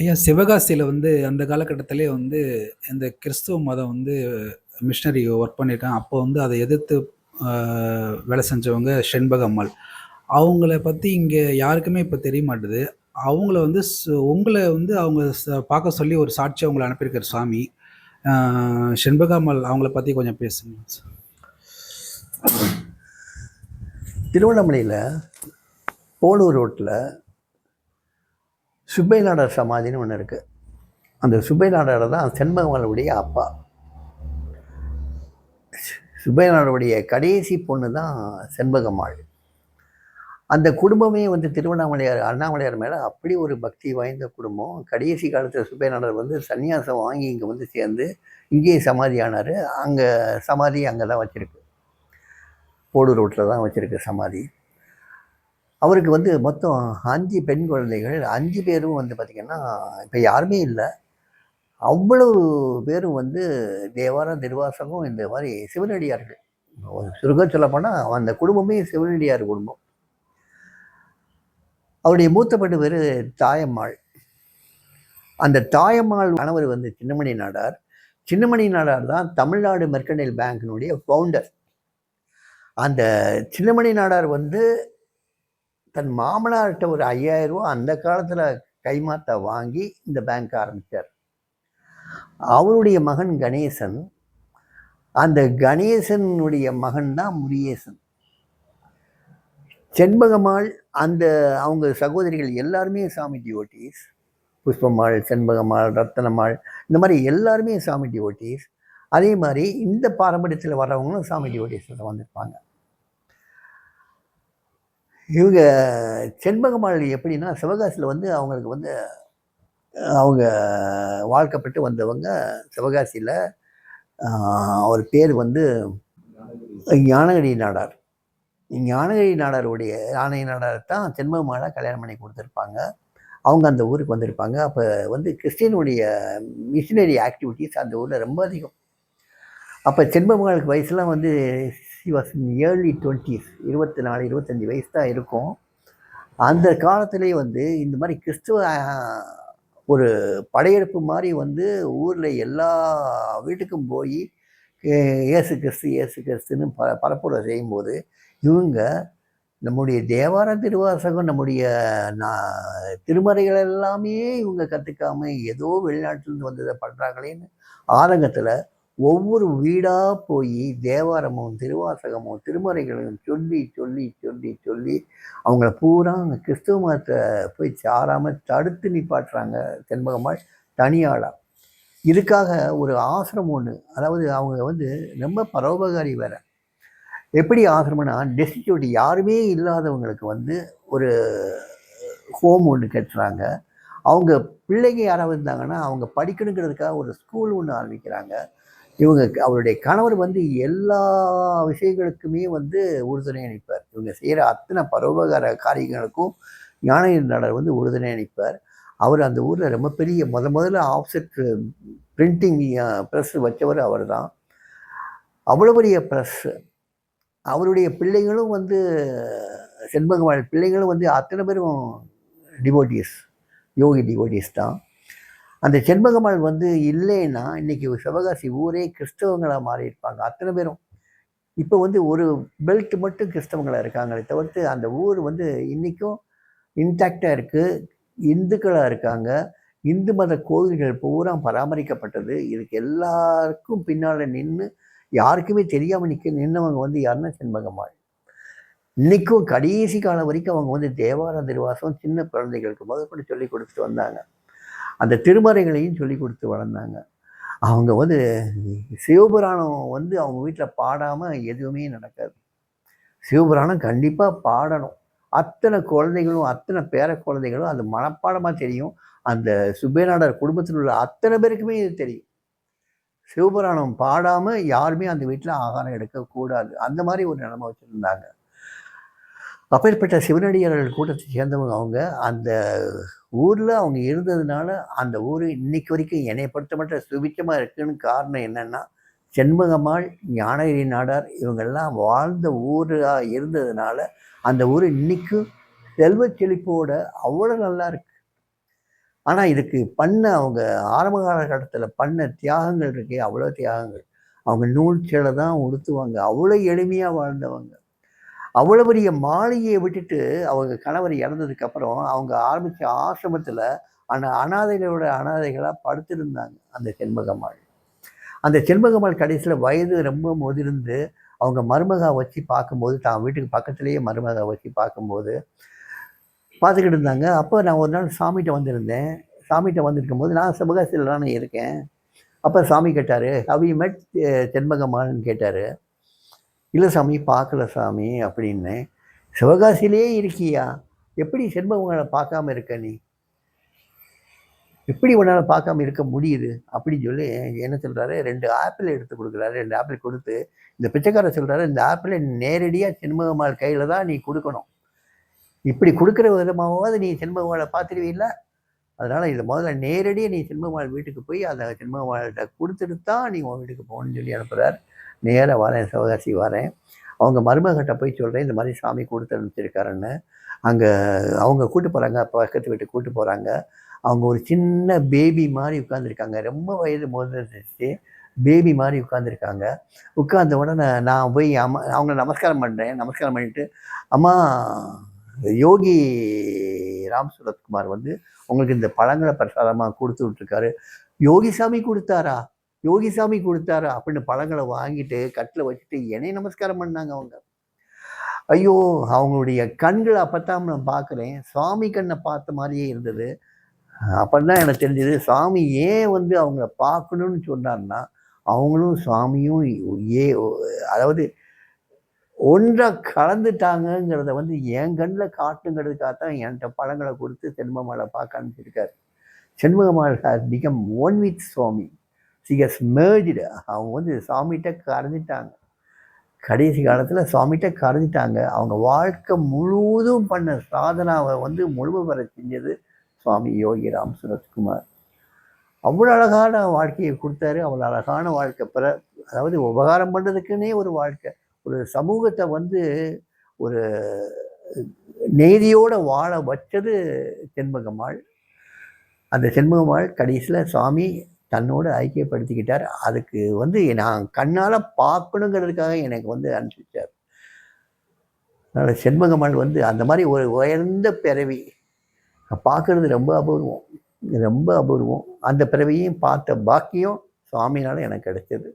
ஐயா சிவகாசியில் வந்து அந்த காலகட்டத்திலே வந்து இந்த கிறிஸ்துவ மதம் வந்து மிஷினரி ஒர்க் பண்ணியிருக்காங்க. அப்போ வந்து அதை எதிர்த்து வேலை செஞ்சவங்க செண்பக அம்மாள். அவங்கள பற்றி இங்கே யாருக்குமே இப்போ தெரிய மாட்டுது. அவங்கள வந்து சு உங்களை வந்து அவங்க ச பார்க்க சொல்லி ஒரு சாட்சி அவங்களை அனுப்பியிருக்கிற சாமி. ஆ செண்பக அம்மாள் அவங்கள பற்றி கொஞ்சம் பேசுங்க. திருவண்ணாமலையில் போலூர் ரோட்டில் சுப்பைநாடர் சமாதின்னு ஒன்று இருக்குது அந்த சுப்பைநாடர் தான் செண்பகமலவுடைய அப்பா. சுப்பைநாடருடைய கடைசி பொண்ணு தான் செண்பகம்மாள். அந்த குடும்பமே வந்து திருவண்ணாமலையார் அண்ணாமலையார் மேலே அப்படி ஒரு பக்தி வாய்ந்த குடும்பம். கடைசி காலத்தில் சுப்பைநாடர் வந்து சந்நியாசம் வாங்கி இங்கே வந்து சேர்ந்து, இங்கேயே சமாதியானார் அங்கே சமாதி அங்கே தான் வச்சுருக்கு போடு ரோட்டில் தான் வச்சுருக்கு சமாதி. அவருக்கு வந்து மொத்தம் அஞ்சு பெண் குழந்தைகள். அஞ்சு பேரும் வந்து பார்த்திங்கன்னா இப்போ யாருமே இல்லை அவ்வளவு பேரும் வந்து தேவாரம், திருவாசகம் இந்த மாதிரி சிவனடியார்கள். சுருக்க சொல்லப்போனால் அந்த குடும்பமே சிவனடியார் குடும்பம். அவருடைய மூத்த பேர் தாயம்மாள். அந்த தாயம்மாள் கணவர் வந்து சின்னமணி நாடார். சின்னமணி நாடார் தான் தமிழ்நாடு மெர்கனைல் பேங்கினுடைய ஃபவுண்டர். அந்த சின்னமணி நாடார் வந்து தன் மாமனார்கிட்ட ஒரு ஐயாயிரம் ரூபா அந்த காலத்தில் கைமாத்தா வாங்கி இந்த பேங்க் ஆரம்பிச்சார். அவருடைய மகன் கணேசன். அந்த கணேசனுடைய மகன் தான் முரியேசன் செண்பகமாள் அந்த அவங்க சகோதரிகள் எல்லாருமே சாமி டிவோட்டீஸ். புஷ்பமாள் செண்பகம்மாள், ரத்தனமாள் இந்த மாதிரி எல்லாருமே சாமி டிவோட்டீஸ். அதே மாதிரி இந்த பாரம்பரியத்தில் வர்றவங்களும் சாமி டிவோட்டீஸ்ல வந்திருப்பாங்க. இவங்க செண்பகமாள் எப்படின்னா, சிவகாசியில் வந்து அவங்களுக்கு வந்து அவங்க வாழ்க்கப்பட்டு வந்தவங்க சிவகாசியில் அவர் பேர் வந்து ஞானகிரி நாடார். ஞானகிரி நாடாருடைய ஞானகிரி நாடார் தான் செண்பகமாளாக கல்யாணம் பண்ணி கொடுத்துருப்பாங்க அவங்க அந்த ஊருக்கு வந்திருப்பாங்க. அப்போ வந்து கிறிஸ்டியனுடைய மிஷினரி ஆக்டிவிட்டீஸ் அந்த ஊரில் ரொம்ப அதிகம். அப்போ செண்பகமாளுக்கு வயசுலாம் வந்து ஷி வாஸ் இன் ஏர்லி 20ஸ் 24, 25 வயசு தான் இருக்கும். அந்த காலத்துலேயே வந்து இந்த மாதிரி கிறிஸ்துவ ஒரு படையெடுப்பு மாதிரி வந்து ஊரில் எல்லா வீட்டுக்கும் போய் ஏசு இயேசு கிறிஸ்து, இயேசு கிறிஸ்துன்னு ப பரப்புரை செய்யும்போது, இவங்க நம்முடைய தேவார திருவாசகம், நம்முடைய திருமறைகள் எல்லாமே இவங்க கற்றுக்காமல் ஏதோ வெளிநாட்டிலிருந்து வந்ததை பண்ணுறாங்களேன்னு ஆதங்கத்தில் ஒவ்வொரு வீடாக போய் தேவாரமும், திருவாசகமும், திருமறைகளையும் சொல்லி, சொல்லி, சொல்லி, சொல்லி அவங்கள பூரா கிறிஸ்துவ மதத்தை போய் சாராமல் தடுத்து நிப்பாட்டுறாங்க செண்பகம்மாள் தனியாளாக இதுக்காக ஒரு ஆசிரமம் ஒன்று அதாவது அவங்க வந்து ரொம்ப பரோபகாரி வேற. எப்படி ஆசிரமம்னா, டெஸ்டிடியூட் யாருமே இல்லாதவங்களுக்கு வந்து ஒரு ஹோம் ஒன்று கட்டுறாங்க. அவங்க பிள்ளைங்க யாராவது இருந்தாங்கன்னா, அவங்க படிக்கணுங்கிறதுக்காக ஒரு ஸ்கூல் ஒன்று ஆரம்பிக்கிறாங்க. இவங்க அவருடைய கணவர் வந்து எல்லா விஷயங்களுக்குமே வந்து உறுதுணை நிப்பார். இவங்க செய்கிற அத்தனை பரோபகார காரியங்களுக்கும் ஞானகிரி வந்து உறுதுணை நிப்பார். அவர் அந்த ஊரில் ரொம்ப பெரிய முத முதல்ல ஆஃப்செட் பிரிண்டிங் ப்ரெஸ் வச்சவர் அவர் தான் அவ்வளோ பெரிய ப்ரெஸ் அவருடைய பிள்ளைங்களும் வந்து செண்பகம்மாள் பிள்ளைங்களும் வந்து அத்தனை பேரும் டிவோட்டீஸ். யோகி டிவோட்டிஸ் தான். அந்த செண்பகம்மாள் வந்து இல்லைன்னா, இன்னைக்கு சிவகாசி ஊரே கிறிஸ்தவங்களாக மாறியிருப்பாங்க. அத்தனை பேரும். இப்போ வந்து ஒரு பெல்ட் மட்டும் கிறிஸ்தவங்களாக இருக்காங்களே தவிர்த்து, அந்த ஊர் வந்து இன்றைக்கும் இன்டாக்டாக இருக்குது இந்துக்களாக இருக்காங்க. இந்து மத கோவில்கள் பூரா பராமரிக்கப்பட்டது. இதுக்கு எல்லாருக்கும் பின்னால் நின்று யாருக்குமே தெரியாமல் நிற்க நின்றவங்க வந்து யாருன்னா செண்பகமாள் இன்றைக்கும் கடைசி காலம் வரைக்கும் அவங்க வந்து தேவார திருவாசம் சின்ன குழந்தைகளுக்கு முதற்கொண்டு சொல்லிக் கொடுத்துட்டு வந்தாங்க. அந்த திருமறைகளையும் சொல்லிக் கொடுத்து வளர்ந்தாங்க. அவங்க வந்து சிவபுராணம் வந்து அவங்க வீட்டில் பாடாமல் எதுவுமே நடக்காது. சிவபுராணம் கண்டிப்பாக பாடணும். அத்தனை குழந்தைகளும், அத்தனை பேர குழந்தைகளும் அது மனப்பாடமாக தெரியும். அந்த சுபேநாடர் குடும்பத்தில் உள்ள அத்தனை பேருக்குமே இது தெரியும். சிவபுராணம் பாடாமல் யாருமே அந்த வீட்டில் ஆகாரம் எடுக்கக்கூடாது. அந்த மாதிரி ஒரு நிலைமை வச்சுருந்தாங்க அப்பேற்பட்ட சிவனடியார்கள் கூட்டத்தை சேர்ந்தவங்க அவங்க. அந்த ஊரில் அவங்க இருந்ததுனால, அந்த ஊர் இன்னைக்கு வரைக்கும் என்னை பொறுத்த மட்டும் சுபிச்சமாக இருக்குன்னு காரணம் என்னன்னா, செண்பகம்மாள், ஞானகிரி நாடார் இவங்கெல்லாம் வாழ்ந்த ஊராக இருந்ததுனால, அந்த ஊர் இன்றைக்கும் செல்வ செழிப்போட அவ்வளோ நல்லா இருக்கு. ஆனால் இதுக்கு பண்ண அவங்க ஆரம்ப காலகட்டத்தில் பண்ண தியாகங்கள் இருக்கே அவ்வளோ தியாகங்கள் அவங்க நூல் சேலை தான் உடுத்துவாங்க அவ்வளோ எளிமையாக வாழ்ந்தவங்க அவ்வளோ பெரிய மாளிகையை விட்டுட்டு அவங்க கணவர் இறந்ததுக்கப்புறம் அவங்க ஆரம்பித்த ஆசிரமத்தில் அந்த அனாதைகளோட அனாதைகளாக படுத்திருந்தாங்க அந்த செண்பகம்மாள் அந்த செண்பகம்மாள் கடைசியில் வயது ரொம்ப முதிர்ந்து அவங்க மருமகா வச்சு பார்க்கும்போது தான் வீட்டுக்கு பக்கத்துலேயே மருமகா வச்சு பார்க்கும்போது பார்த்துக்கிட்டு இருந்தாங்க. அப்போ நான் ஒரு நாள் சாமிகிட்ட வந்திருந்தேன். சாமிகிட்ட வந்திருக்கும் போது நான் சிவகாசியில் தானே இருக்கேன். அப்போ சாமி கேட்டார் அவி மெட் செண்பகம்மாள்னு கேட்டார். இல்லை சாமி பார்க்கல சாமி அப்படின்னு சிவகாசியிலே இருக்கியா? எப்படி செண்பகங்களை பார்க்காம இருக்க நீ? எப்படி உன்னால் பார்க்காம இருக்க முடியுது? அப்படின்னு சொல்லி என்ன சொல்கிறாரு ரெண்டு ஆப்பிள் எடுத்து கொடுக்குறாரு. ரெண்டு ஆப்பிள் கொடுத்து இந்த பிச்சைக்காரர் சொல்கிறாரு இந்த ஆப்பிளை நேரடியாக செண்பகம்மாள் கையில் தான் நீ கொடுக்கணும். இப்படி கொடுக்குற விதமாவது நீ செண்பகமாலை பார்த்துருவீல்ல? அதனால் இது முதல்ல நேரடியாக நீ செண்பகமாள் வீட்டுக்கு போய் அந்த செண்பகமாள்கிட்ட கொடுத்துட்டு தான் நீ உன் வீட்டுக்கு போகணும்னு சொல்லி அனுப்புகிறார் நேராக வரேன் சிவகாசி வரேன். அவங்க மருமகிட்ட போய் சொல்கிறேன் இந்த மாதிரி சாமி கொடுத்து அனுப்பிச்சிருக்காருன்னு. அங்கே அவங்க கூட்டு போகிறாங்க பக்கத்து வீட்டுக்கு கூட்டு போகிறாங்க அவங்க ஒரு சின்ன பேபி மாதிரி உட்காந்துருக்காங்க ரொம்ப வயது முதலிச்சு பேபி மாதிரி உட்காந்துருக்காங்க உட்கார்ந்த உடனே நான் போய் அம்மா அவங்கள நமஸ்காரம் பண்ணுறேன் நமஸ்காரம் பண்ணிட்டு அம்மா யோகி ராம் சுரத்குமார் வந்து உங்களுக்கு இந்த பழங்களை பிரசாதமாக கொடுத்து விட்ருக்காரு யோகி சாமி கொடுத்தாரா? யோகி சாமி அப்படின்னு பழங்களை வாங்கிட்டு கட்டில் வச்சுட்டு என்னை நமஸ்காரம் பண்ணாங்க அவங்க. ஐயோ அவங்களுடைய கண்களை அப்போத்தான் நான் பார்க்குறேன். சுவாமி கண்ணை பார்த்த மாதிரியே இருந்தது. அப்படின்னா எனக்கு தெரிஞ்சது சாமி ஏன் வந்து அவங்கள பார்க்கணும்னு சொன்னார்னா அவங்களும் சுவாமியும் ஏ அதாவது ஒன்றை கலந்துட்டாங்கங்கிறத வந்து என் கண்ணில் காட்டுங்கிறதுக்காக தான் என்கிட்ட பழங்களை கொடுத்து செண்பகமாலை பார்க்க அனுப்பிச்சிருக்காரு. Shenbagamal has become one with Swami. She has merged அவங்க வந்து சாமிகிட்ட கரைஞ்சிட்டாங்க. கடைசி காலத்தில் சுவாமிகிட்ட கரைஞ்சிட்டாங்க. அவங்க வாழ்க்கை முழுவதும் பண்ண சாதனாவை வந்து முழுமை பெற செஞ்சது சுவாமி யோகி ராம் சுரத்குமார். அவ்வளோ அழகான வாழ்க்கையை கொடுத்தாரு. அவ்வளோ அழகான வாழ்க்கை பிற அதாவது உபகாரம் பண்ணுறதுக்குன்னே ஒரு வாழ்க்கை. ஒரு சமூகத்தை வந்து ஒரு நேதியோடு வாழ வச்சது செண்பகம்மாள். அந்த செண்பகம்மாள் கடைசியில் சுவாமி தன்னோடு ஐக்கியப்படுத்திக்கிட்டார். அதுக்கு வந்து நான் கண்ணால் பார்க்கணுங்கிறதுக்காக எனக்கு வந்து அனுப்பிச்சார். அதனால் செண்பகம்மாள் வந்து அந்த மாதிரி ஒரு உயர்ந்த பிறவி. பார்க்குறது ரொம்ப அபூர்வம். ரொம்ப அபூர்வம். அந்த பிறவியும் பார்த்த பாக்கியம் சுவாமினால் எனக்கு கிடைச்சது.